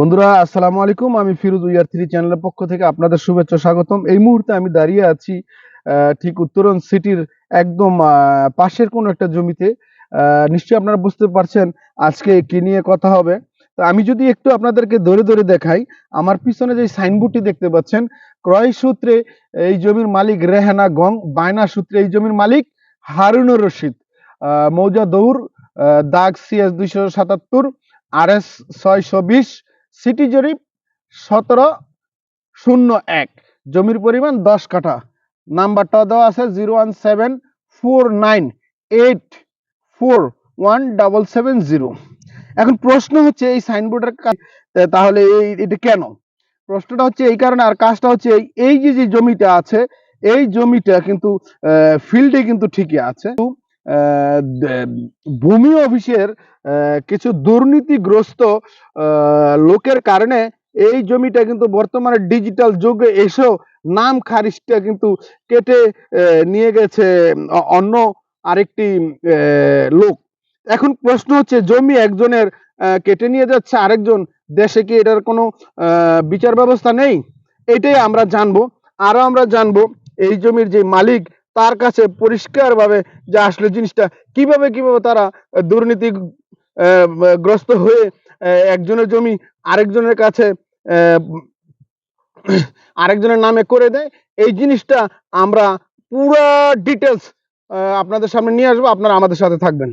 বন্ধুরা, আসসালামু আলাইকুম। আমি ফিরোজ উইয়ার থ্রি চ্যানেলের পক্ষ থেকে আপনাদের শুভেচ্ছা, স্বাগতম। এই মুহূর্তে আমি দাঁড়িয়ে আছি ঠিক উত্তরণ সিটির একদম পাশের কোনো একটা জমিতে। নিশ্চয়ই আপনারা বুঝতে পারছেন আজকে কি নিয়ে কথা হবে। তো আমি যদি একটু আপনাদেরকে ধরে ধরে দেখাই, আমার পিছনে যে সাইনবোর্ডটি দেখতে পাচ্ছেন, ক্রয় সূত্রে এই জমির মালিক রেহানা গং, বায়না সূত্রে এই জমির মালিক হারুনুর রশিদ। মৌজা দৌড় দাগ সিএস দুইশো সাতাত্তর আর এস ছয়শো বিশ সিটি জরিপ সতেরো শূন্য এক। জমির পরিমাণ দশ কাঠা। নাম্বারটা দেওয়া আছে zero one seven four nine eight four one double seven zero. এখন প্রশ্ন হচ্ছে এই সাইনবোর্ডের তাহলে এই, এটা কেন? প্রশ্নটা হচ্ছে এই কারণে আর কাজটা হচ্ছে এই যে যে জমিটা আছে, এই জমিটা কিন্তু ফিল্ডে কিন্তু ঠিকই আছে। ভূমি অফিসের কিছু দুর্নীতিগ্রস্ত লোকের কারণে এই জমিটা কিন্তু বর্তমানে ডিজিটাল যুগে এসেও নাম খারিজটা কিন্তু কেটে নিয়ে গেছে অন্য আরেকটি লোক। এখন প্রশ্ন হচ্ছে, জমি একজনের কেটে নিয়ে যাচ্ছে আরেকজন, দেশে কি এটার কোনো বিচার ব্যবস্থা নেই? এটাই আমরা জানব। আরও আমরা জানব, এই জমির যে মালিক তার কাছে পরিষ্কারভাবে যে আসলে জিনিসটা, কীভাবে কীভাবে তারা দুর্নীতি গ্রস্ত হয়ে একজনের জমি আরেকজনের কাছে আরেকজনের নামে করে দেয়, এই জিনিসটা আমরা পুরো ডিটেলস আপনাদের সামনে নিয়ে আসব, আপনারা আমাদের সাথে থাকবেন।